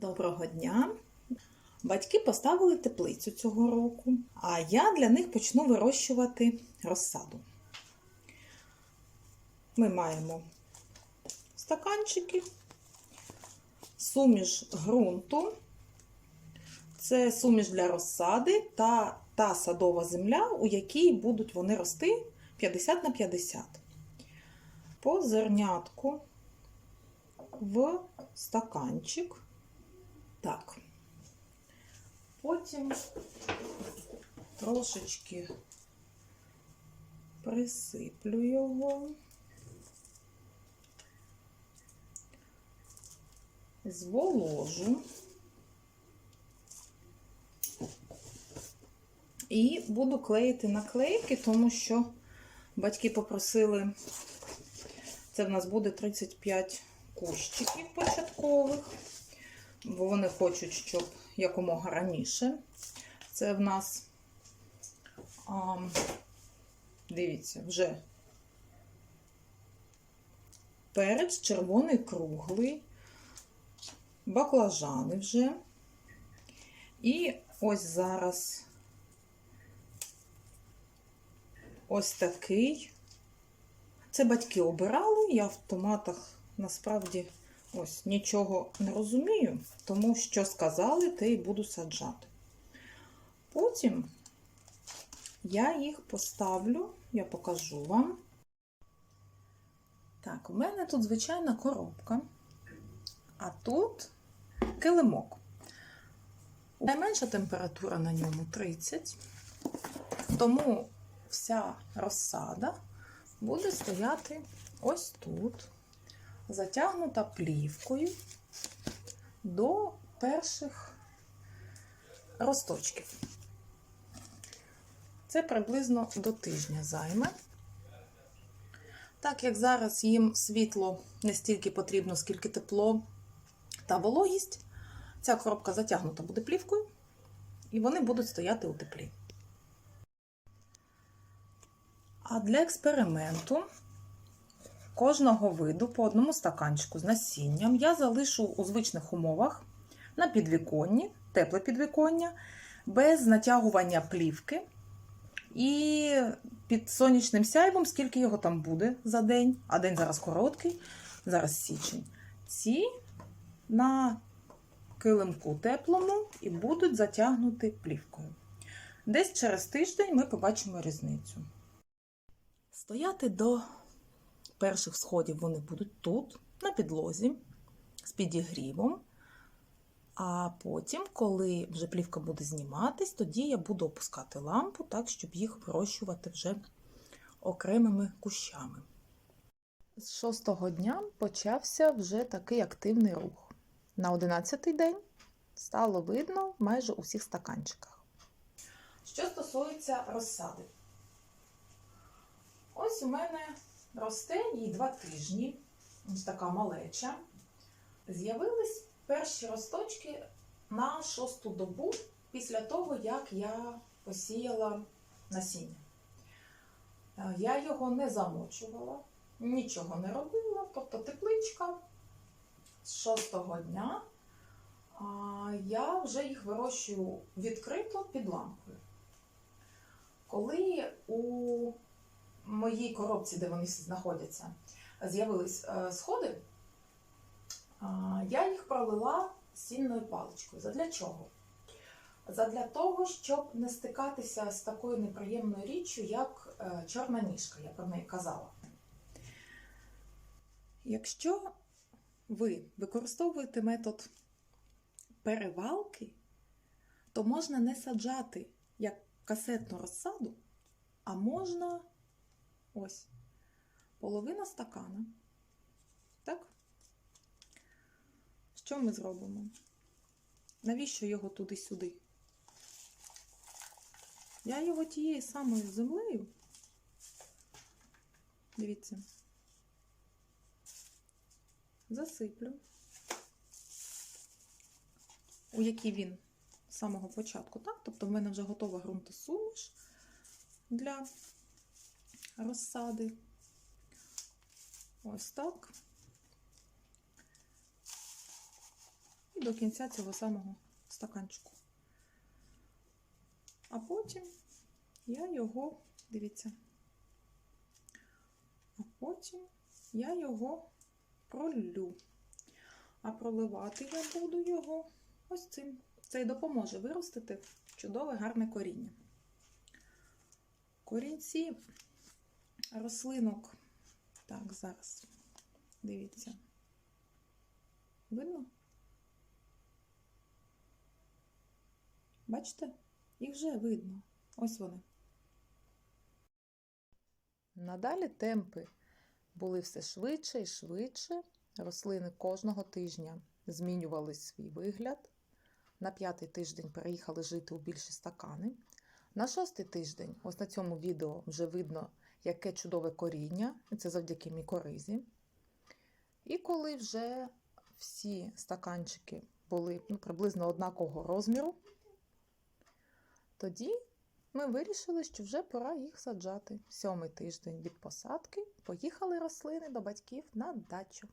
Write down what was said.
Доброго дня! Батьки поставили теплицю цього року, а я для них почну вирощувати розсаду. Ми маємо стаканчики, суміш ґрунту, це суміш для розсади та та садова земля, у якій будуть вони рости 50 на 50. По зернятку в стаканчик. Так. Потім трошечки присиплю його. Зволожу. І буду клеїти наклейки, тому що батьки попросили, це в нас буде 35 кущиків початкових, бо вони хочуть, щоб якомога раніше. Це в нас, а, дивіться, вже перець червоний круглий, баклажани вже. І ось зараз ось такий. Це батьки обирали, я в томатах насправді ось нічого не розумію, тому що сказали, те і буду саджати. Потім я їх поставлю, я покажу вам. Так, у мене тут звичайна коробка, а тут килимок. Найменша температура на ньому 30, тому вся розсада буде стояти ось тут, затягнута плівкою до перших росточків. Це приблизно до тижня займе. Так як зараз їм світло не стільки потрібно, скільки тепло та вологість, ця коробка затягнута буде плівкою, і вони будуть стояти у теплі. А для експерименту кожного виду по одному стаканчику з насінням я залишу у звичних умовах на підвіконні, тепле підвіконня, без натягування плівки і під сонячним сяйвом, скільки його там буде за день, а день зараз короткий, зараз січень. Ці на килимку теплому і будуть затягнути плівкою. Десь через тиждень ми побачимо різницю. Стояти до перших сходів вони будуть тут, на підлозі, з підігрівом. А потім, коли вже плівка буде зніматись, тоді я буду опускати лампу так, щоб їх вирощувати вже окремими кущами. З шостого дня почався вже такий активний рух. На одинадцятий день стало видно майже у всіх стаканчиках. Що стосується розсади, ось у мене росте їй два тижні, ось така малеча. З'явились перші росточки на шосту добу після того, як я посіяла насіння. Е, Я його не замочувала, нічого не робила, тобто тепличка з шостого дня я вже їх вирощую відкрито під лампою. Коли у моїй коробці, де вони знаходяться, з'явились е, сходи, я їх пролила сінною паличкою. Задля чого? Задля того, щоб не стикатися з такою неприємною річчю, як е, чорна ніжка, я про неї казала. Якщо ви використовуєте метод перевалки, то можна не саджати як касетну розсаду, а можна ось половина стакана. Так? Що ми зробимо? Навіщо його туди-сюди? Я його тією самою землею. Дивіться. Засиплю, у який він з самого початку, так? Тобто в мене вже готова ґрунтосуміш для розсади. Ось так. І до кінця цього самого стаканчику. А потім я його, дивіться, а потім я його пролю. А проливати я буду його ось цим. Це й допоможе виростити чудове гарне коріння. Корінці рослинок. Так, зараз. Дивіться. Видно? Бачите? Їх вже видно. Ось вони. Надалі темпи були все швидше і швидше. Рослини кожного тижня змінювали свій вигляд. На п'ятий тиждень переїхали жити у більші стакани. На шостий тиждень, ось на цьому відео вже видно, яке чудове коріння, це завдяки мікоризі. І коли вже всі стаканчики були ну, приблизно однакового розміру, тоді ми вирішили, що вже пора їх саджати. Сьомий тиждень від посадки поїхали рослини до батьків на дачу.